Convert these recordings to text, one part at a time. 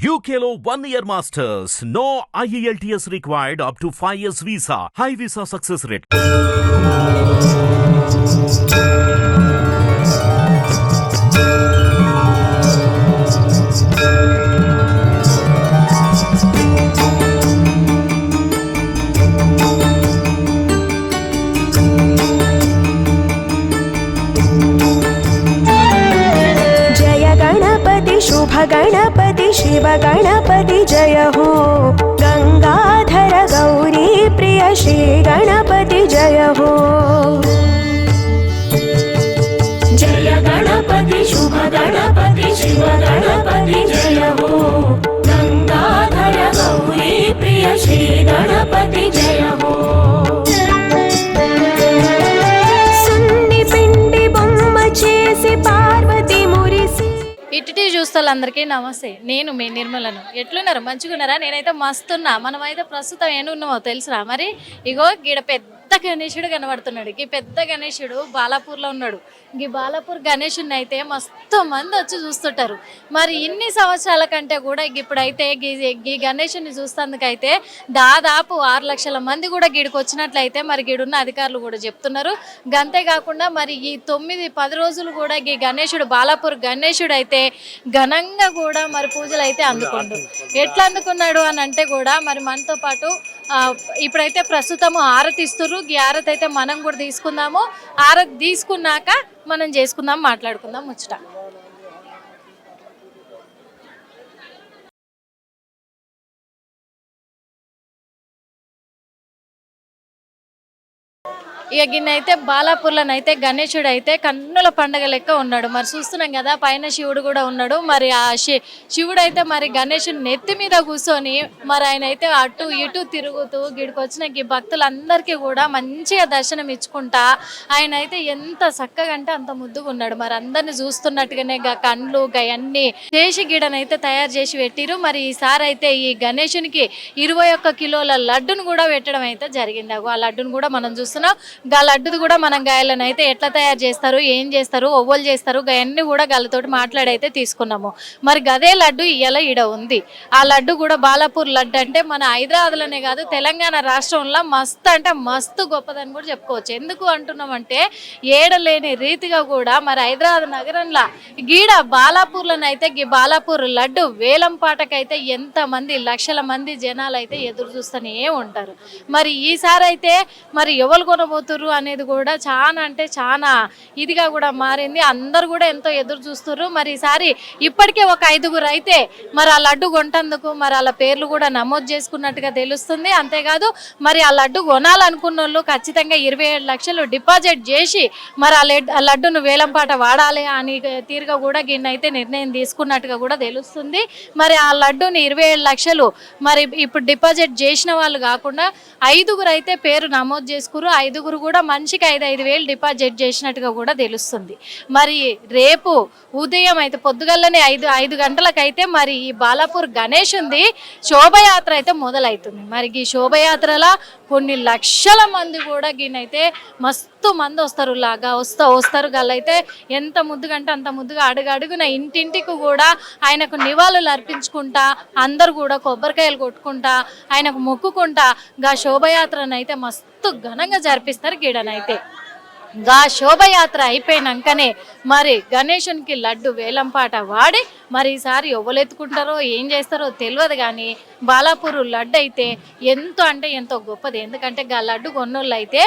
UK law one year masters. No IELTS required up to 5 years visa. High visa success rate. Shiv Ganpati जय हो गङ्गाधर गौरी प्रिय श्री गणपति जय हो जय गणपति शुभ गणपति शिव गणपति जय हो गङ्गाधर गौरी प्रिय श्री गणपति जय हो ఇటుటి నమస్తే. నేను మీ నిర్మలను. ఎట్లున్నారు? మంచిగున్నారా? నేనైతే మస్తున్నా. మనమైతే ప్రస్తుతం ఏనున్నామో తెలుసురా మరి? ఇగో గీడ పెద్ద పెద్ద గణేశుడు కనబడుతున్నాడు. ఈ పెద్ద గణేశుడు బాలాపూర్లో ఉన్నాడు. ఈ బాలాపూర్ గణేశుడిని అయితే మస్తు మంది వచ్చి చూస్తుంటారు. మరి ఇన్ని సంవత్సరాల కంటే కూడా ఇప్పుడైతే గీ ఈ గణేశుని చూస్తందుకైతే దాదాపు ఆరు లక్షల మంది కూడా గీడికి వచ్చినట్లయితే మరి గీడున్న అధికారులు కూడా చెప్తున్నారు. అంతేకాకుండా మరి ఈ తొమ్మిది పది రోజులు కూడా ఈ గణేశుడు బాలాపూర్ గణేశుడు అయితే ఘనంగా కూడా మరి పూజలు అయితే అందుకున్నాడు ఎట్లా అందుకున్నాడు అని అంటే కూడా మరి మనతో పాటు ఇప్పుడైతే ప్రస్తుతము ఆరతి ఈ ఆరతి అయితే మనం కూడా తీసుకుందాము ఆరతి తీసుకున్నాక మనం చేసుకుందాం మాట్లాడుకుందాం ముచ్చట. ఇక గిన్నైతే బాలాపూర్లోనైతే అయితే గణేశుడు అయితే కన్నుల పండగ లెక్క ఉన్నాడు. మరి చూస్తున్నాం కదా పైన శివుడు కూడా ఉన్నాడు. మరి ఆ శి శివుడు అయితే మరి గణేశుడు నెత్తి మీద కూర్చొని మరి ఆయన అయితే అటు ఇటు తిరుగుతూ గిడికి వచ్చిన ఈ భక్తులందరికీ కూడా మంచిగా దర్శనం ఇచ్చుకుంటా ఆయన అయితే ఎంత చక్కగా అంటే అంత ముద్దుగా ఉన్నాడు. మరి అందరిని చూస్తున్నట్టుగానే గా కండ్లు గయన్ని చేసి గిడనైతే తయారు చేసి పెట్టిరు. మరి ఈసారి అయితే ఈ గణేశునికి ఇరవై ఒక్క కిలోల లడ్డును కూడా పెట్టడం అయితే జరిగింది. ఆ లడ్డును కూడా మనం చూస్తున్నాం. గా లడ్డుది కూడా మనం గాయలను అయితే ఎట్లా తయారు చేస్తారు ఏం చేస్తారు ఒవ్వలు చేస్తారు గయన్ని కూడా గాళ్ళతోటి మాట్లాడైతే తీసుకున్నాము. మరి గదే లడ్డు ఇయ్యాల ఈడ ఉంది. ఆ లడ్డు కూడా బాలాపూర్ లడ్డు అంటే మన హైదరాబాద్లోనే కాదు తెలంగాణ రాష్ట్రంలో మస్తు అంటే మస్తు గొప్పదని కూడా చెప్పుకోవచ్చు. ఎందుకు అంటున్నామంటే ఏడలేని రీతిగా కూడా మరి హైదరాబాద్ నగరంలో గీడ బాలాపూర్లోనైతే గీ బాలాపూర్ లడ్డు వేలం పాటకైతే ఎంతమంది లక్షల మంది జనాలు అయితే ఎదురు చూస్తూనే ఉంటారు. మరి ఈసారి అయితే మరి ఎవరు కొనబోతున్నారు? అనేది కూడా చాలా అంటే చాలా ఇదిగా కూడా మారింది. అందరు కూడా ఎంతో ఎదురు చూస్తున్నారు మరి ఈసారి ఇప్పటికే ఒక ఐదుగురు అయితే మరి ఆ లడ్డు కొంటందుకు మరి వాళ్ళ పేర్లు కూడా నమోదు చేసుకున్నట్టుగా తెలుస్తుంది. అంతేకాదు మరి ఆ లడ్డు కొనాలనుకున్న వాళ్ళు ఖచ్చితంగా ఇరవై ఏడు లక్షలు డిపాజిట్ చేసి మరి ఆ లడ్- ఆ లడ్డును వేలంపాట వాడాలి అని తీరుగా కూడా గిన్నైతే నిర్ణయం తీసుకున్నట్టుగా కూడా తెలుస్తుంది. మరి ఆ లడ్డుని ఇరవై ఏడు లక్షలు మరి ఇప్పుడు డిపాజిట్ చేసిన వాళ్ళు కాకుండా ఐదుగురు అయితే పేరు నమోదు చేసుకురు ఐదుగురు కూడా మనిషికి ఐదు ఐదు వేలు డిపాజిట్ చేసినట్టుగా కూడా తెలుస్తుంది. మరి రేపు ఉదయం అయితే పొద్దుగల్లనే ఐదు ఐదు గంటలకైతే మరి ఈ బాలాపూర్ గణేష్ ఉంది శోభయాత్ర అయితే మొదలవుతుంది మరి ఈ శోభయాత్రలో కొన్ని లక్షల మంది కూడా గిన్నైతే మస్తు మంది వస్తారు లాగా వస్తా వస్తారు గల్లైతే ఎంత ముద్దుగా అంటే అంత ముద్దుగా అడుగు అడుగున ఇంటింటికి కూడా ఆయనకు నివాళులు అర్పించుకుంటా అందరు కూడా కొబ్బరికాయలు కొట్టుకుంటా ఆయనకు మొక్కుకుంటా గా శోభయాత్రనైతే మస్తు ఘనంగా జరిపిస్తారు గీడనైతే గా శోభయాత్ర అయిపోయినాకనే మరి గణేశునికి లడ్డు వేలంపాట వాడి మరి ఈసారి ఎవరు ఎత్తుకుంటారో ఏం చేస్తారో తెలియదు కానీ బాలాపూర్ లడ్డు అయితే ఎంతో అంటే ఎంతో గొప్పది. ఎందుకంటే గా లడ్డు కొన్నోళ్ళు అయితే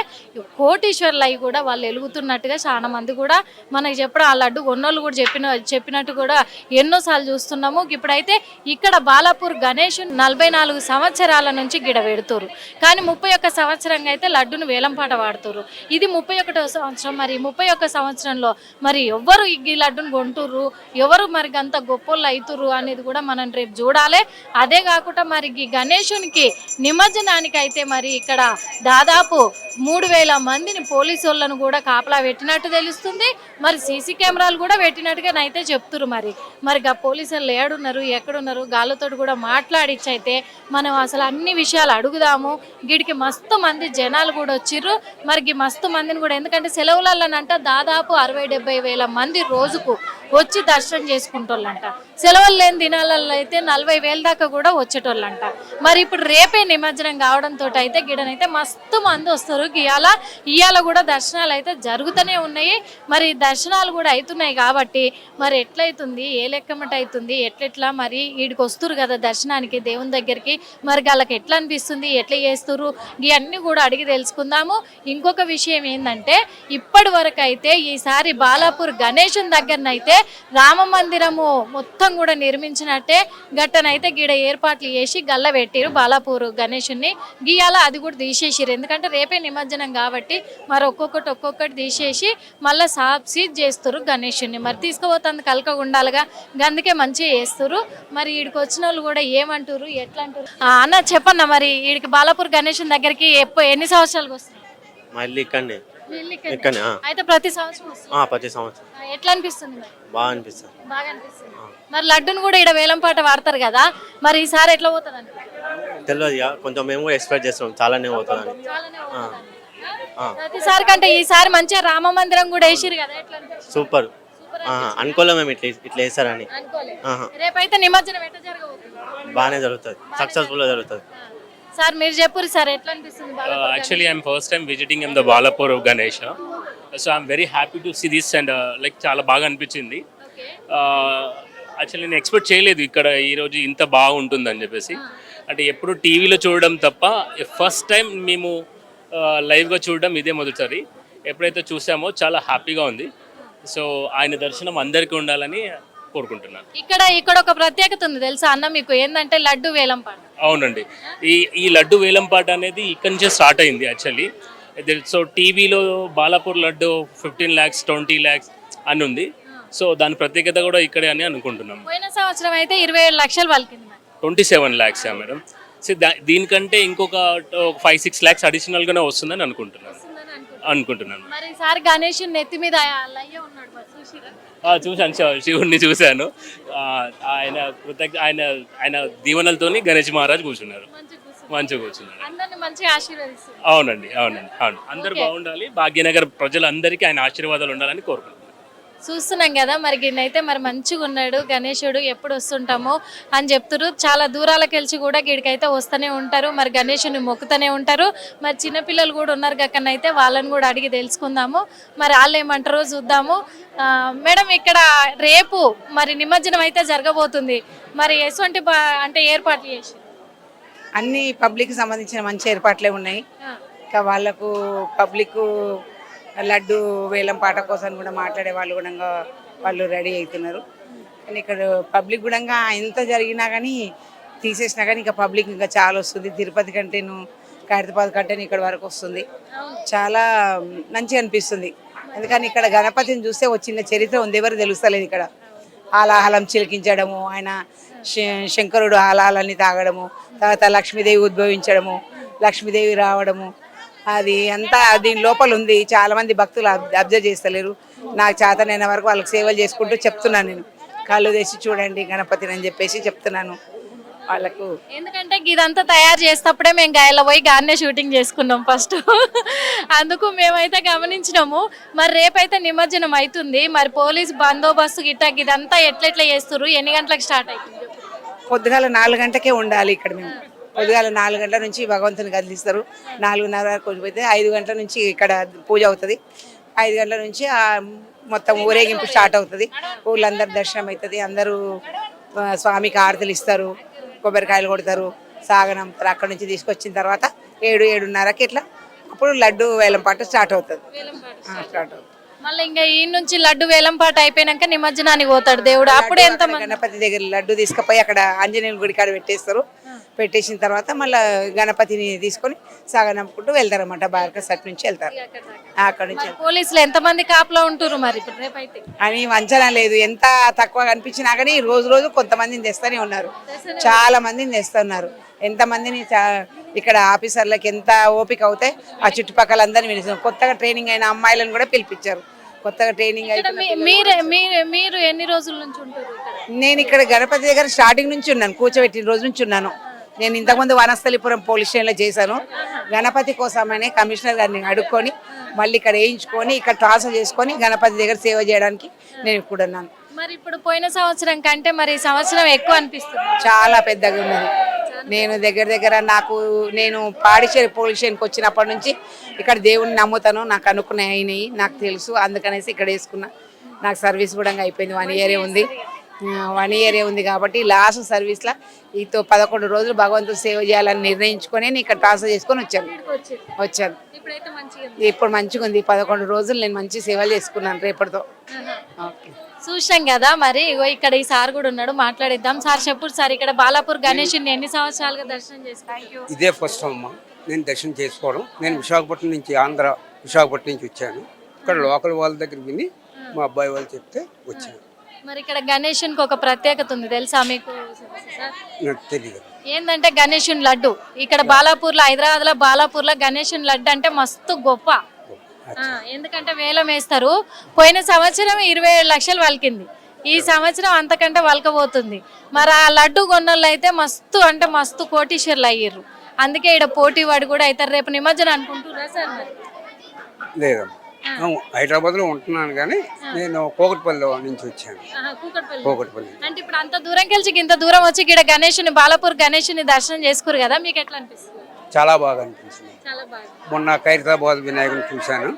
కోటీశ్వర్లు అయి కూడా వాళ్ళు వెలుగుతున్నట్టుగా చాలా మంది కూడా మనకి చెప్పడం ఆ లడ్డు కొన్నోళ్ళు కూడా చెప్పిన చెప్పినట్టు కూడా ఎన్నోసార్లు చూస్తున్నాము. ఇప్పుడైతే ఇక్కడ బాలాపూర్ గణేష్ నలభై నాలుగు సంవత్సరాల నుంచి గిడ పెడుతురు కానీ ముప్పై ఒక్క సంవత్సరంగా అయితే లడ్డును వేలంపాట వాడుతురు ఇది ముప్పై ఒకటో సంవత్సరం మరి ముప్పై ఒక్క సంవత్సరంలో మరి ఎవరు ఈ లడ్డును కొంటుర్రు? ఎవరు మరి అంత గొప్పోళ్ళు అవుతుర్రు అనేది కూడా మనం రేపు చూడాలి. అదే కాకుండా మరి ఈ గణేశునికి నిమజ్జనానికి అయితే మరి ఇక్కడ దాదాపు మూడు వేల మందిని పోలీసు వాళ్ళను కూడా కాపలా పెట్టినట్టు తెలుస్తుంది. మరి సీసీ కెమెరాలు కూడా పెట్టినట్టుగా అయితే చెప్తురు మరి. మరి గా పోలీసు వాళ్ళు ఏడున్నారు ఎక్కడున్నారు గాళ్ళతో కూడా మాట్లాడిచ్చి అయితే మనం అసలు అన్ని విషయాలు అడుగుదాము. గిడికి మస్తు మంది జనాలు కూడా వచ్చిర్రు. మరి మస్తు మందిని కూడా ఎందుకంటే సెలవులలోనంట దాదాపు అరవై డెబ్బై వేల మంది రోజుకు వచ్చి దర్శనం చేసుకుంటోళ్ళంట. సెలవులు లేని దినాలలో అయితే నలభై వేల దాకా కూడా వచ్చేటోళ్ళంట. మరి ఇప్పుడు రేపే నిమజ్జనం కావడంతో అయితే గిడనైతే మస్తు మంది వస్తారు. ఇవాళ ఇవాళ కూడా దర్శనాలు అయితే జరుగుతూనే ఉన్నాయి. మరి దర్శనాలు కూడా అవుతున్నాయి కాబట్టి మరి ఎట్లయితుంది? ఏ లెక్కమట అవుతుంది ఎట్లెట్లా? మరి వీడికి వస్తురు కదా దర్శనానికి దేవుని దగ్గరికి. మరి వాళ్ళకి ఎట్లా అనిపిస్తుంది? ఎట్లా చేస్తారు ఇవన్నీ కూడా అడిగి తెలుసుకుందాము. ఇంకొక విషయం ఏంటంటే ఇప్పటి వరకు అయితే ఈసారి బాలాపూర్ గణేషన్ దగ్గరనైతే రామ మందిరము మొత్తం కూడా నిర్మించినట్టే గట్టనైతే గీడ ఏర్పాట్లు చేసి గల్ల పెట్టిరు బాలాపూర్ గణేషుని గీయాల అది కూడా తీసేసిరు ఎందుకంటే రేపే నిమజ్జనం కాబట్టి మరి ఒక్కొక్కటి ఒక్కొక్కటి తీసేసి మళ్ళీ సాఫ్ సీజ్ చేస్తారు గణేషుని మరి తీసుకుపోతుంది కలక ఉండాలిగా అందుకే మంచిగా చేస్తారు మరి వీడికి వచ్చిన వాళ్ళు కూడా ఏమంటారు ఎట్లా అంటారు అన్న చెప్పన్న మరి వీడికి బాలాపూర్ గణేషుని దగ్గరికి ఎప్పుడు ఎన్ని సంవత్సరాలకు వస్తారు మళ్ళీ ఇక్కడనే. అయితే ప్రతి సంవత్సరం ఆ, ప్రతి సంవత్సరం. ఆ, ఎట్లా అనిపిస్తుంది మరి? బాగా అనిపిస్తుంది. బాగా అనిపిస్తుంది. మరి లడ్డును కూడా ఇక్కడ వేలం పాట వాడతారు కదా మరి ఈసారి ఎట్లా పోతుందండి? తెలియదు ఇక కొంచెం మేము కూడా ఎక్స్పెక్ట్ చేస్తాం చాలానే పోతుందని. ఆ. ప్రతిసారి కంటే ఈసారి మంచిగా రామ మందిరం కూడా వేసిరు కదా ఎట్లా అనిపిస్తుంది సూపర్ ఆహా, మేము ఇట్లా ఇట్లా వేస్తారని. అనుకోలే ఆహా, రేపైతే నిమజ్జనం ఎట్లా జరగబోతుంది? బాగానే జరుగుతుంది. సక్సెస్ఫుల్గా జరుగుతుంది. సార్ మీరు చెప్పురు సార్ ఎట్లా అనిపిస్తుంది Uh, I'm first time visiting in the Balapur of Ganesha. So I'm very happy to see this and uh, like చాలా బాగా అనిపించింది. ఓకే యాక్చువల్లీ నేను ఎక్స్పెక్ట్ చేయలేదు ఇక్కడ ఈరోజు ఇంత బాగుంటుందని చెప్పేసి. అంటే ఎప్పుడు టీవీలో చూడడం తప్ప ఫస్ట్ టైం మేము లైవ్గా చూడడం ఇదే మొదటిసారి. ఎప్పుడైతే చూసామో చాలా హ్యాపీగా ఉంది. సో ఆయన దర్శనం అందరికీ ఉండాలని కోరుకుంటున్నాను. ఇక్కడ ఇక్కడ ఒక ప్రత్యేకత ఉంది తెలుసా అన్న మీకు? ఏంటంటే లడ్డు వేలం పాట. అవునండి. ఈ ఈ లడ్డు వేలంపాట అనేది ఇక్కడి నుంచే స్టార్ట్ అయింది యాక్చువల్లీ. సో టీవీలో బాలాపూర్ లడ్డు ఫిఫ్టీన్ ల్యాక్స్ ట్వంటీ ల్యాక్స్ అని ఉంది. సో దాని ప్రత్యేకత కూడా ఇక్కడే అని అనుకుంటున్నాం. పోయిన సంవత్సరం అయితే ఇరవై ఏడు లక్షలు మరి. Twenty seven lakhs madam? So దీనికంటే ఇంకొక ఫైవ్ సిక్స్ ల్యాక్స్ అడిషనల్గానే వస్తుందని అనుకుంటున్నాను. అనుకుంటున్నాను. మరి ఈసారి గణేష్ నెత్తి మీద చూశాను శివ- శివుణ్ణి చూశాను. ఆయన కృతజ్ఞ ఆయన ఆయన దీవెనలతోని గణేష్ మహారాజ్ కూర్చున్నారు. మంచిగా కూర్చున్నారు. అవునండి అవునండి అవును. అందరు బాగుండాలి. భాగ్యనగర్ ప్రజలందరికీ ఆయన ఆశీర్వాదాలు ఉండాలని కోరుకుంటున్నాను. చూస్తున్నాం కదా మరి గిన్నైతే మరి మంచిగా ఉన్నాడు గణేశుడు ఎప్పుడు వస్తుంటామో అని చెప్తారు చాలా దూరాలకు వెళ్ళి కూడా గిడికైతే వస్తూనే ఉంటారు. మరి గణేశుని మొక్కుతూనే ఉంటారు. మరి చిన్నపిల్లలు కూడా ఉన్నారు కక్కనైతే వాళ్ళని కూడా అడిగి తెలుసుకుందాము. మరి వాళ్ళు ఏమంటారో చూద్దాము. మేడం ఇక్కడ రేపు మరి నిమజ్జనం అయితే జరగబోతుంది. మరి ఎటువంటి అంటే ఏర్పాట్లు చేసి అన్ని పబ్లిక్ సంబంధించిన మంచి ఏర్పాట్లే ఉన్నాయి. ఇంకా వాళ్ళకు పబ్లిక్ లడ్డు వేలం పాట కోసం కూడా మాట్లాడే వాళ్ళు కూడా వాళ్ళు రెడీ అవుతున్నారు. కానీ ఇక్కడ పబ్లిక్ కూడా ఎంత జరిగినా కానీ తీసేసినా కానీ ఇంకా పబ్లిక్ ఇంకా చాలా వస్తుంది. తిరుపతి కంటేను ఖైరతాబాద్ కంటేను ఇక్కడ వరకు వస్తుంది. చాలా మంచిగా అనిపిస్తుంది. ఎందుకని ఇక్కడ గణపతిని చూస్తే ఒక చిన్న చరిత్ర ఉంది. ఎవరు తెలుస్తలేదు ఇక్కడ. ఆలాహలం చిలికించడము ఆయన శంకరుడు ఆలాహలాన్ని తాగడము తర్వాత లక్ష్మీదేవి ఉద్భవించడము లక్ష్మీదేవి రావడము అది అంతా దీని లోపల ఉంది. చాలా మంది భక్తులు అబ్- అబ్జర్వ్ చేస్తలేరు. నాకు చేతనైన వరకు వాళ్ళకి సేవలు చేసుకుంటూ చెప్తున్నాను నేను. కళ్ళు తెచ్చి చూడండి గణపతిని అని చెప్పేసి చెప్తున్నాను వాళ్ళకు. ఎందుకంటే ఇదంతా తయారు చేసేటప్పుడే మేము గాయలో పోయి గానే షూటింగ్ చేసుకున్నాం ఫస్ట్. అందుకు మేమైతే గమనించినాము మరి రేపైతే నిమజ్జనం అవుతుంది. మరి పోలీస్ బందోబస్తు గిట్ట ఇదంతా ఎట్లెట్లా చేస్తారు ఎన్ని గంటలకు స్టార్ట్ అవుతుంది? పొద్దుగాల నాలుగు గంటకే ఉండాలి ఇక్కడ మేము. పొద్దుగాల నాలుగు గంటల నుంచి భగవంతుని కదిలిస్తారు నాలుగున్నర వరకు పోతే ఐదు గంటల నుంచి ఇక్కడ పూజ అవుతుంది. ఐదు గంటల నుంచి మొత్తం ఊరేగింపు స్టార్ట్ అవుతుంది. ఊళ్ళందరూ దర్శనం అవుతుంది అందరూ స్వామికి ఆరతులు ఇస్తారు. కొబ్బరికాయలు కొడతారు. సాగనంపుతారు అక్కడ నుంచి తీసుకొచ్చిన తర్వాత ఏడు ఏడున్నరకి ఇట్లా అప్పుడు లడ్డు వేలం పాట స్టార్ట్ అవుతుంది. స్టార్ట్ అవుతుంది. మళ్ళీ ఇంకా ఈ నుంచి లడ్డు వేలం పాట అయిపోయినాక నిమజ్జనానికి పోతాడు దేవుడు. అప్పుడు ఎంత గణపతి దగ్గర లడ్డు తీసుకుపోయి అక్కడ ఆంజనేయుల గుడి కాడ పెట్టేస్తారు. పెట్టేసిన తర్వాత మళ్ళీ గణపతిని తీసుకొని సాగనంపుకుంటూ వెళ్తారు అన్నమాట బార్కస్ అటు నుంచి వెళ్తారు. అక్కడ నుంచి. పోలీసులు ఎంతమంది కాపులో ఉంటారు మరి రేపైతే? అని అంచనా లేదు. ఎంత తక్కువ కనిపించినా కానీ రోజు రోజు కొంతమందిని తెస్తూనే ఉన్నారు. చాలా మందిని తెస్తున్నారు. ఎంతమందిని ఇక్కడ ఆఫీసర్లకు ఎంత ఓపిక అవుతాయి ఆ చుట్టుపక్కల అందరిని కొత్తగా ట్రైనింగ్ అయిన అమ్మాయిలను కూడా పిలిపించారు. కొత్తగా ట్రైనింగ్ మీరే మీరు మీరు ఎన్ని రోజుల నుంచి ఉంటారు నేను ఇక్కడ గణపతి దగ్గర స్టార్టింగ్ నుంచి ఉన్నాను కూర్చోబెట్టిన రోజు నుంచి ఉన్నాను. నేను ఇంతకుముందు వనస్థలిపురం పోలీస్ స్టేషన్లో చేశాను. గణపతి కోసమనే కమిషనర్ గారిని అడుక్కొని మళ్ళీ ఇక్కడ వేయించుకొని ఇక్కడ ట్రాన్స్ఫర్ చేసుకొని గణపతి దగ్గర సేవ చేయడానికి నేను ఇక్కడ ఉన్నాను. మరి ఇప్పుడు పోయిన సంవత్సరం కంటే మరి సంవత్సరం ఎక్కువ అనిపిస్తుంది. చాలా పెద్దగా ఉన్నది. నేను దగ్గర దగ్గర నాకు నేను పాడిచేరి పోలీస్ స్టేషన్కి వచ్చినప్పటి నుంచి ఇక్కడ దేవుణ్ణి నమ్ముతాను నాకు అనుకునే అయినాయి నాకు తెలుసు అందుకనేసి ఇక్కడ వేసుకున్నా. నాకు సర్వీస్ కూడా అయిపోయింది వన్ ఇయరే ఉంది. వన్ ఇయరే ఉంది కాబట్టి లాస్ట్ సర్వీస్లో ఈతో పదకొండు రోజులు భగవంతుడు సేవ చేయాలని నిర్ణయించుకొని నేను ఇక్కడ ట్రాన్స్ఫర్ చేసుకొని వచ్చాను. వచ్చాను. ఇప్పుడు మంచిగా ఉంది. పదకొండు రోజులు నేను మంచి సేవలు చేసుకున్నాను రేపటితో. ఓకే. చూసాం కదా మరి ఇగో ఇక్కడ ఈ సార్ కూడా ఉన్నాడు మాట్లాడిద్దాం. సార్ చెప్పుడు సార్ ఇక్కడ బాలాపూర్ గణేష్ ఎన్ని సంవత్సరాలుగా దర్శనం చేసుకుంటారు ఇదే ఫస్ట్ అమ్మ. నేను దర్శనం చేసుకోవడం. నేను విశాఖపట్నం నుంచి ఆంధ్ర విశాఖపట్నం నుంచి వచ్చాను. ఇక్కడ లోకల్ వాళ్ళ దగ్గర విని మా అబ్బాయి వాళ్ళు చెప్తే వచ్చాను మరి ఇక్కడ గణేషునికి ఒక ప్రత్యేకత ఉంది తెలుసా మీకు? సార్ నాకు తెలియదు. ఏంటంటే గణేషుని లడ్డు. ఇక్కడ బాలాపూర్లో హైదరాబాద్లో బాలాపూర్లో గణేషుని లడ్డు అంటే మస్తు గొప్ప. ఆ, ఎందుకంటే వేలం వేస్తారు. పోయిన సంవత్సరం ఇరవై ఏడు లక్షలు వలికింది. ఈ సంవత్సరం అంతకంటే వలకబోతుంది మరి ఆ లడ్డు కొన్నోళ్ళు అయితే మస్తు అంటే మస్తు కోటీశ్వర్లు అయ్యారు అందుకే ఇక్కడ పోటీ వాడు కూడా అవుతారు. రేపు నిమజ్జనం అనుకుంటున్నా సార్ మరి? లేదమ్మా. హైదరాబాద్లో ఉంటున్నాను కానీ నేను కోకట్పల్లి నుంచి వచ్చాను. కూకట్పల్లి. అంటే ఇప్పుడు అంత దూరం కలిసి ఇంత దూరం వచ్చి ఇక్కడ గణేషుని బాలాపూర్ గణేషుని దర్శనం చేసుకురు కదా మీకు ఎట్లా అనిపిస్తుంది? చాలా బాగా అనిపించింది. మొన్న ఖైరతాబాద్ వినాయకుని చూశాను.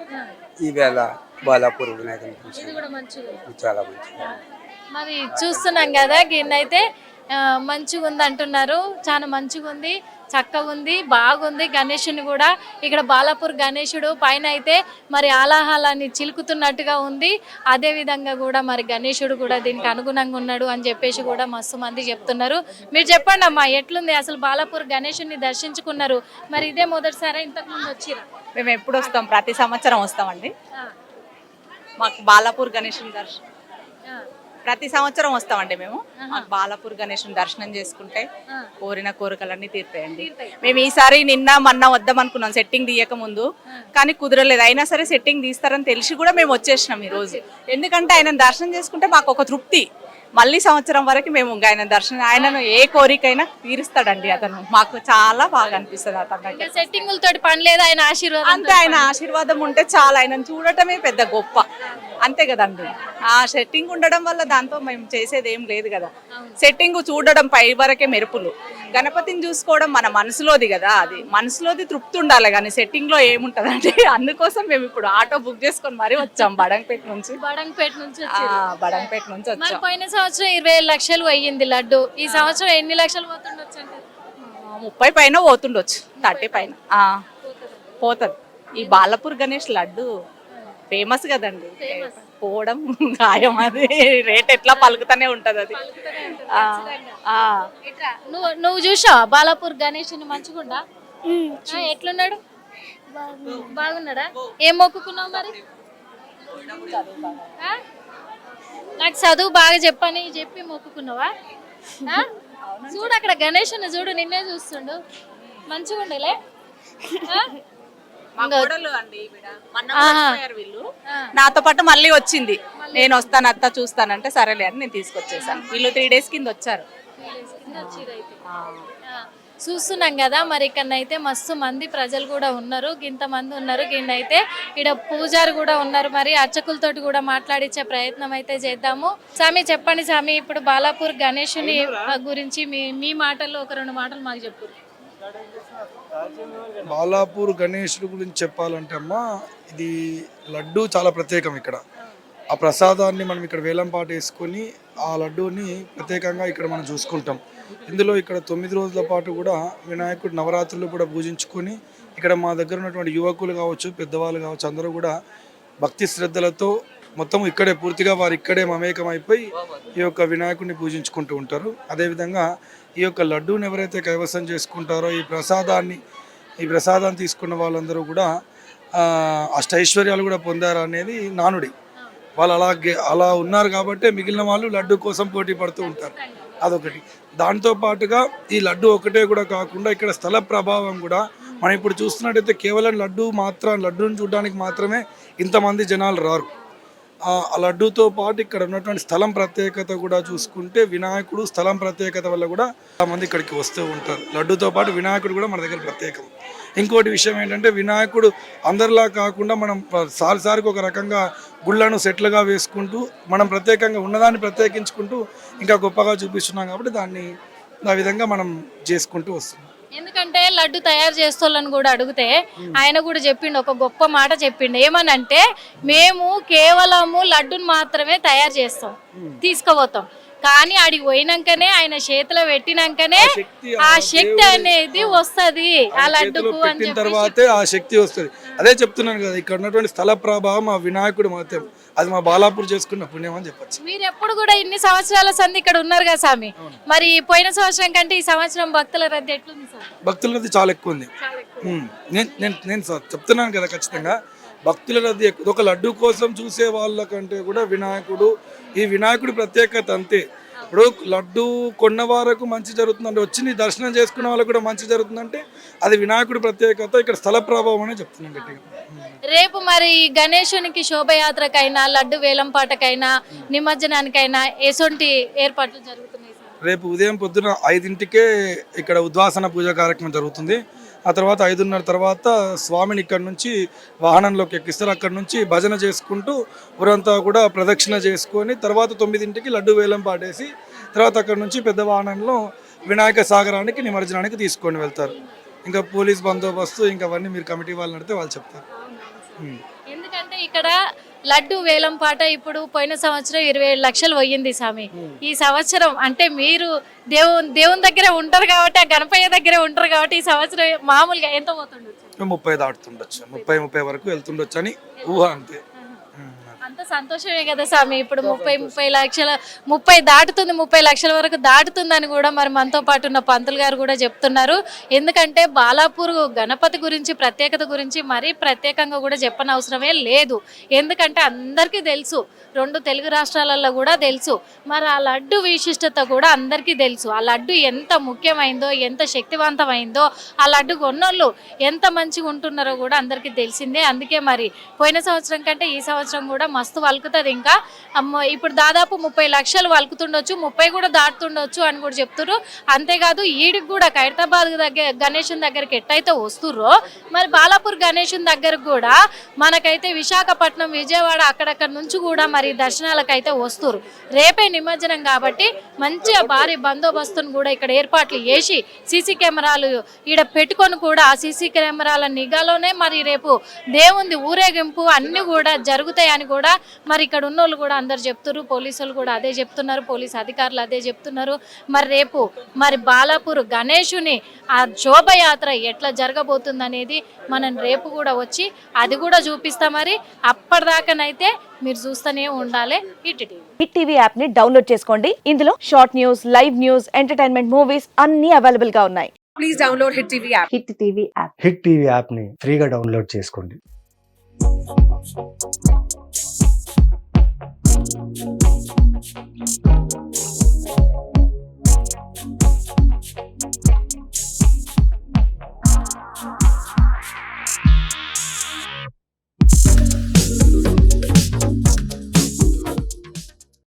ఈవేళ బాలాపూర్ వినాయకుని చూశాను. చాలా మంచిగా మరి చూస్తున్నాం కదా గిన్నైతే మంచిగా ఉంది అంటున్నారు చాలా మంచిగా ఉంది చక్కగా ఉంది బాగుంది. గణేషుని కూడా ఇక్కడ బాలాపూర్ గణేశుడు పైన అయితే మరి ఆలాహలాన్ని చిలుకుతున్నట్టుగా ఉంది. అదే విధంగా కూడా మరి గణేశుడు కూడా దీనికి అనుగుణంగా ఉన్నాడు అని చెప్పేసి కూడా మస్తు మంది చెప్తున్నారు. మీరు చెప్పండి అమ్మా ఎట్లుంది? అసలు బాలాపూర్ గణేశుని దర్శించుకున్నారు. మరి ఇదే మొదటిసారి ఇంతకు ముందు వచ్చిరా? మేము ఎప్పుడు వస్తాం? ప్రతి సంవత్సరం వస్తామండి. మాకు బాలాపూర్ గణేశుని దర్శనం ప్రతి సంవత్సరం వస్తామండి మేము. బాలాపూర్ గణేశుని దర్శనం చేసుకుంటే కోరిన కోరికలన్నీ తీరుతాయండి. మేము ఈసారి నిన్న మొన్న వద్దాం అనుకున్నాం సెట్టింగ్ తీయక ముందు. కానీ కుదరలేదు. అయినా సరే సెట్టింగ్ తీస్తారని తెలిసి కూడా మేము వచ్చేసినాం ఈ రోజు ఎందుకంటే ఆయన దర్శనం చేసుకుంటే మాకు ఒక తృప్తి. మళ్ళీ సంవత్సరం వరకు మేము ఇంకా ఆయన దర్శనం ఆయనను ఏ కోరికైనా తీరుస్తాడండి అతను. మాకు చాలా బాగా అనిపిస్తుంది అతను సెట్టింగుల తోటి పని లేదు ఆయన ఆశీర్వాదం అంతే ఆయన ఆశీర్వాదం ఉంటే చాలా. ఆయన చూడటమే పెద్ద గొప్ప. అంతే కదండి. ఆ సెట్టింగ్ ఉండడం వల్ల దాంతో మేము చేసేది ఏం లేదు కదా. సెట్టింగ్ చూడడం పై వరకే మెరుపులు. గణపతిని చూసుకోవడం మన మనసులోది కదా అది. మనసులోది తృప్తి ఉండాలి కానీ సెట్టింగ్లో ఏముంటదండి అందుకోసం మేము ఇప్పుడు ఆటో బుక్ చేసుకొని మరీ వచ్చాం బడంపేట నుంచి. బడంపేట నుంచి ఆ బడంపేట నుంచి వచ్చాం. పోయిన సంవత్సరం ఇరవై లక్షలు అయ్యింది లడ్డు. ఈ సంవత్సరం ఎన్ని లక్షలు పోతుండొచ్చు ముప్పై పైన పోతుండొచ్చు. థర్టీ పైన. పోతుంది. ఈ బాలపూర్ గణేష్ లడ్డు ఫేమస్ కదండి. పోవడం ఖాయం. అది రేట్ ఎట్లా పలుకుతూనే ఉంటది అది. ఆ, ఆ. ఇట్రా, నువ్వు నువ్వు చూసావా బాలాపూర్ గణేష్ మంచిగుండా? ఆ, ఎట్లున్నాడు? బాగున్నాడా? ఏం మొక్కుకున్నావు మరి? నాకు చదువు బాగా చెప్పని చెప్పి మొక్కుకున్నావా? ఆ? చూడు అక్కడ గణేష్ చూడు నిన్నే చూస్తుండు. మంచిగా ఉండలే నాతో పాటు మళ్ళీ వచ్చింది. నేను వస్తాను అత్త చూస్తానంటే సరేలే అని నేను తీసుకొచ్చేసాను. వీళ్ళు త్రీ డేస్ కింద వచ్చారు. చూస్తున్నాం కదా మరి ఇక్కడనైతే మస్తు మంది ప్రజలు కూడా ఉన్నారు. ఇంత మంది ఉన్నారు. గిన్నైతే ఇక్కడ పూజారి కూడా ఉన్నారు. మరి అర్చకులతోటి కూడా మాట్లాడించే ప్రయత్నం అయితే చేద్దాము. స్వామి చెప్పండి స్వామి. ఇప్పుడు బాలాపూర్ గణేషుని గురించి మీ మీ మాటల్లో ఒక రెండు మాటలు మాకు చెప్పు. బాలాపూర్ గణేశుడి గురించి చెప్పాలంటే అమ్మా ఇది లడ్డు చాలా ప్రత్యేకం ఇక్కడ. ఆ ప్రసాదాన్ని మనం ఇక్కడ వేలంపాట వేసుకొని ఆ లడ్డూని ప్రత్యేకంగా ఇక్కడ మనం చూసుకుంటాం. ఇందులో ఇక్కడ తొమ్మిది రోజుల పాటు కూడా వినాయకుడు నవరాత్రులు కూడా పూజించుకొని ఇక్కడ మా దగ్గర ఉన్నటువంటి యువకులు కావచ్చు పెద్దవాళ్ళు కావచ్చు అందరూ కూడా భక్తి శ్రద్ధలతో మొత్తం ఇక్కడే పూర్తిగా వారు ఇక్కడే మమేకం అయిపోయి ఈ యొక్క వినాయకుడిని పూజించుకుంటూ ఉంటారు. అదేవిధంగా ఈ యొక్క లడ్డూని ఎవరైతే కైవసం చేసుకుంటారో ఈ ప్రసాదాన్ని ఈ ప్రసాదాన్ని తీసుకున్న వాళ్ళందరూ కూడా అష్టైశ్వర్యాలు కూడా పొందారు అనేది నానుడి. వాళ్ళు అలా అలా ఉన్నారు కాబట్టి మిగిలిన వాళ్ళు లడ్డు కోసం పోటీ పడుతూ ఉంటారు. అదొకటి. దాంతో పాటుగా ఈ లడ్డు ఒకటే కూడా కాకుండా ఇక్కడ స్థల ప్రభావం కూడా మనం ఇప్పుడు చూస్తున్నట్టయితే కేవలం లడ్డు మాత్రం లడ్డూని చూడడానికి మాత్రమే ఇంతమంది జనాలు రారు. లడ్డూతో పాటు ఇక్కడ ఉన్నటువంటి స్థలం ప్రత్యేకత కూడా చూసుకుంటే వినాయకుడు స్థలం ప్రత్యేకత వల్ల కూడా చాలామంది ఇక్కడికి వస్తూ ఉంటారు. లడ్డూతో పాటు వినాయకుడు కూడా మన దగ్గర ప్రత్యేకం. ఇంకోటి విషయం ఏంటంటే వినాయకుడు అందరిలా కాకుండా మనం సారిసారికి ఒక రకంగా గుళ్ళను సెట్లుగా వేసుకుంటూ మనం ప్రత్యేకంగా ఉన్నదాన్ని ప్రత్యేకించుకుంటూ ఇంకా గొప్పగా చూపిస్తున్నాం కాబట్టి దాన్ని ఆ విధంగా మనం చేసుకుంటూ వస్తున్నాం. ఎందుకంటే లడ్డు తయారు చేస్తోళ్ళని కూడా అడిగితే ఆయన కూడా చెప్పిండు ఒక గొప్ప మాట చెప్పిండు. ఏమనంటే మేము కేవలము లడ్డుని మాత్రమే తయారు చేస్తాం తీసుకుపోతాం. కానీ ఆడికి పోయినాకనే ఆయన చేతిలో పెట్టినాకనే ఆ శక్తి అనేది వస్తది ఆ లడ్డుకు అని చెప్పేసి. తర్వాతే ఆ శక్తి వస్తుంది. అదే చెప్తున్నాను కదా ఇక్కడ ఉన్నటువంటి స్థల ప్రభావం ఆ వినాయకుడు మాత్రం. అది మా బాలాపూర్ చేసుకున్న పుణ్యం అని చెప్పొచ్చు. మీరు ఎప్పుడు కూడా ఇన్ని సంవత్సరాల సంది ఇక్కడ ఉన్నారు కదా స్వామి? మరి పోయిన సంవత్సరం కంటే ఈ సంవత్సరం భక్తుల రద్దీ ఎట్లుంది భక్తుల రద్దీ చాలా ఎక్కువ ఉంది. నేను నేను నేను చెప్తున్నాను కదా ఖచ్చితంగా. భక్తుల రద్దీ ఎక్కువ. ఒక లడ్డు కోసం చూసే వాళ్ళకంటే కూడా వినాయకుడు ఈ వినాయకుడి ప్రత్యేకత అంతే. ఇప్పుడు లడ్డు కొన్న వారకు మంచి జరుగుతుందంటే వచ్చి దర్శనం చేసుకున్న వాళ్ళకు కూడా మంచి జరుగుతుందంటే అది వినాయకుడి ప్రత్యేకత ఇక్కడ స్థల ప్రభావం అనే చెప్తున్నాను గట్టిగా. రేపు మరి గణేశునికి శోభయాత్రకైనా లడ్డు వేలం పాటకైనా నిమజ్జనానికైనా ఎసొంటి ఏర్పాట్లు జరుగుతున్నాయి రేపు ఉదయం పొద్దున ఐదింటికే ఇక్కడ ఉద్వాసన పూజ కార్యక్రమం జరుగుతుంది ఆ తర్వాత ఐదున్నర తర్వాత స్వామిని ఇక్కడ నుంచి వాహనంలోకి ఎక్కిస్తారు. అక్కడ నుంచి భజన చేసుకుంటూ ఊరంతా కూడా ప్రదక్షిణ చేసుకొని తర్వాత తొమ్మిదింటికి లడ్డు వేలం పాడేసి తర్వాత అక్కడ నుంచి పెద్ద వాహనంలో వినాయక సాగరానికి నిమజ్జనానికి తీసుకొని వెళ్తారు. ఇంకా పోలీస్ బందోబస్తు ఇంకా అవన్నీ మీరు కమిటీ వాళ్ళు నడితే వాళ్ళు చెప్తారు. ఎందుకంటే ఇక్కడ లడ్డు వేలం పాట ఇప్పుడు పోయిన సంవత్సరం ఇరవై ఏడు లక్షలు పోయింది స్వామి. ఈ సంవత్సరం అంటే మీరు దేవుని దేవుని దగ్గర ఉంటారు కాబట్టి ఆ గణపయ్య దగ్గర ఉంటారు కాబట్టి ఈ సంవత్సరం మామూలుగా ఎంత పోతుండొచ్చు? ముప్పై దాటుతుండొచ్చు. ముప్పై ముప్పై వరకు వెళ్తుండొచ్చు అని ఊహ అంతే. అంత సంతోషమే కదా స్వామి. ఇప్పుడు ముప్పై ముప్పై లక్షల ముప్పై దాటుతుంది ముప్పై లక్షల వరకు దాటుతుందని కూడా మరి మనతో పాటు ఉన్న పంతులు గారు కూడా చెప్తున్నారు. ఎందుకంటే బాలాపూర్ గణపతి గురించి ప్రత్యేకత గురించి మరీ ప్రత్యేకంగా కూడా చెప్పనవసరమే లేదు. ఎందుకంటే అందరికీ తెలుసు రెండు తెలుగు రాష్ట్రాలలో కూడా తెలుసు. మరి ఆ లడ్డు విశిష్టత కూడా అందరికీ తెలుసు. ఆ లడ్డు ఎంత ముఖ్యమైందో ఎంత శక్తివంతమైందో ఆ లడ్డు కొన్నోళ్ళు ఎంత మంచిగా ఉంటున్నారో కూడా అందరికీ తెలిసిందే. అందుకే మరి పోయిన సంవత్సరం కంటే ఈ సంవత్సరం కూడా మస్తు వలుకుతుంది ఇంకా. అమ్మ ఇప్పుడు దాదాపు ముప్పై లక్షలు వలుకుతుండొచ్చు ముప్పై కూడా దాటుతుండొచ్చు అని కూడా చెప్తున్నారు అంతేకాదు ఈడికి కూడా ఖైరతాబాద్ దగ్గర గణేషన్ దగ్గరికి ఎట్టయితే వస్తుర్రో మరి బాలాపూర్ గణేషన్ దగ్గర కూడా మనకైతే విశాఖపట్నం విజయవాడ అక్కడక్కడ నుంచి కూడా మరి దర్శనాలకైతే వస్తురు రేపే నిమజ్జనం కాబట్టి మంచిగా భారీ బందోబస్తును కూడా ఇక్కడ ఏర్పాట్లు చేసి సీసీ కెమెరాలు ఈడ పెట్టుకొని కూడా ఆ సీసీ కెమెరాల నిఘాలోనే మరి రేపు దేవుంది ఊరేగింపు అన్ని కూడా జరుగుతాయని కూడా మరి ఇక్కడ ఉన్నోళ్ళు కూడా అందరు చెప్తున్నారు పోలీసులు కూడా అదే చెప్తున్నారు పోలీస్ అధికారులు అదే చెప్తున్నారు. మరి రేపు మరి బాలాపూర్ గణేషుని ఆ శోభయాత్ర ఎట్లా జరగబోతుంది అనేది మనం రేపు కూడా వచ్చి అది కూడా చూపిస్తాం మరి. అప్పటిదాకానైతే మీరు చూస్తూనే ఉండాలి హిట్ టీవీ యాప్ని డౌన్లోడ్ చేసుకోండి. ఇందులో short news live news entertainment movies అన్ని అవైలబుల్గా ఉన్నాయి. Please download hit TV app. Hit TV app. Hit TV యాప్ని ఫ్రీగా డౌన్లోడ్ చేసుకోండి.